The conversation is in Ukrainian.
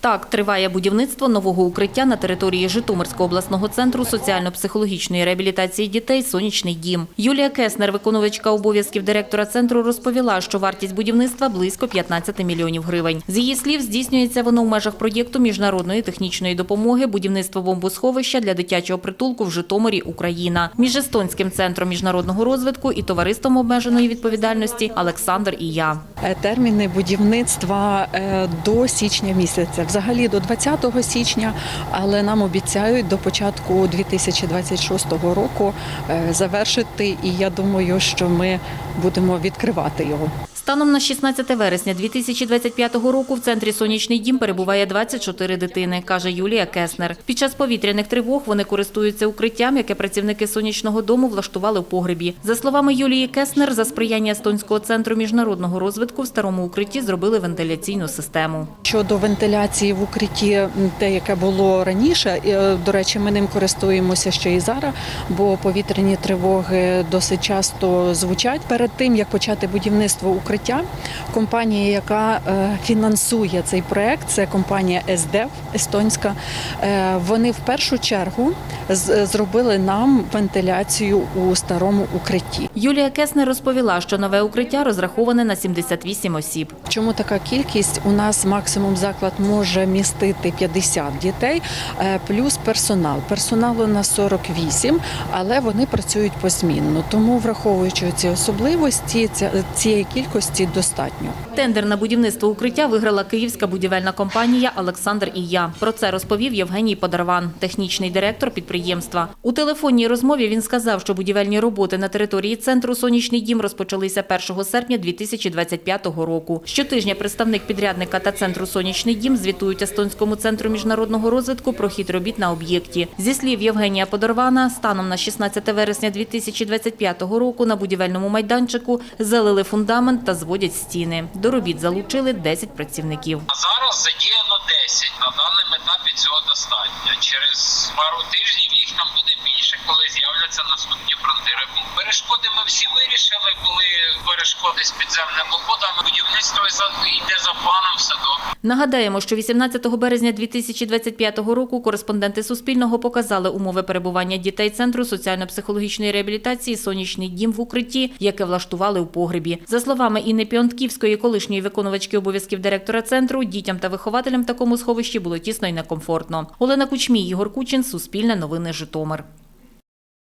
Так, триває будівництво нового укриття на території Житомирського обласного центру соціально-психологічної реабілітації дітей «Сонячний дім». Юлія Кеснер, виконувачка обов'язків директора центру, розповіла, що вартість будівництва близько 15 мільйонів гривень. З її слів, здійснюється воно в межах проєкту міжнародної технічної допомоги будівництво бомбосховища для дитячого притулку в Житомирі, Україна, між Естонським центром міжнародного розвитку і товариством обмеженої відповідальності Олександр і я. Е, терміни будівництва е, до січня місяця, взагалі до 20 січня, але нам обіцяють до початку 2026 року е, завершити. І я думаю, що ми будемо відкривати його. Станом на 16 вересня 2025 року в центрі «Сонячний дім» перебуває 24 дитини, каже Юлія Кеснер. Під час повітряних тривог вони користуються укриттям, яке працівники «Сонячного дому» влаштували в погребі. За словами Юлії Кеснер, за сприяння Естонського центру міжнародного розвитку в старому укритті зробили вентиляційну систему. Щодо вентиляції в укритті, те, яке було раніше, е, до речі, ми ним користуємося ще і зараз, бо повітряні тривоги досить часто звучать. Перед тим як почати будівництво укриття, компанія, яка е, фінансує цей проект, це компанія СДЕВ естонська. е, Вони в першу чергу зробили нам вентиляцію у старому укритті. Юлія Кеснер розповіла, що нове укриття розраховане на 78 осіб. Чому така кількість? У нас максимум заклад може містити 50 дітей, е, плюс персонал. Персоналу на 48, але вони працюють позмінно. Тому, враховуючи ці особливості, цієї кількості достатньо. Тендер на будівництво укриття виграла київська будівельна компанія Олександр і я. Про це розповів Євгеній Подарван, технічний директор підприємства. У телефонній розмові він сказав, що будівельні роботи на території центру Сонячний дім розпочалися 1 серпня 2025 року. Щотижня представник підрядника та центру Сонячний дім звітують Естонському центру міжнародного розвитку про хід робіт на об'єкті. Зі слів Євгенія Подорвана, станом на 16 вересня 2025 року на будівельному майданчику залили фундамент та зводять стіни. До робіт залучили 10 працівників. А зараз задіяно 10. На даному етапі цього достатньо. Через пару тижнів їх там буде більше, коли з'являться наступні фронти робіт. Перешкоди ми всі вирішили, були перешкоди з підземними ходами. Будівництво йде за планом, все добре. Нагадаємо, що 18 березня 2025 року кореспонденти Суспільного показали умови перебування дітей Центру соціально-психологічної реабілітації «Сонячний дім» в укритті, яке влаштували у погребі. За словами Інни Піонтківської, колишньої виконувачки обов'язків директора центру, дітям та вихователям в такому сховищі було тісно і некомфортно. Олена Кучмій, Ігор Кучин, Суспільне новини Житомир.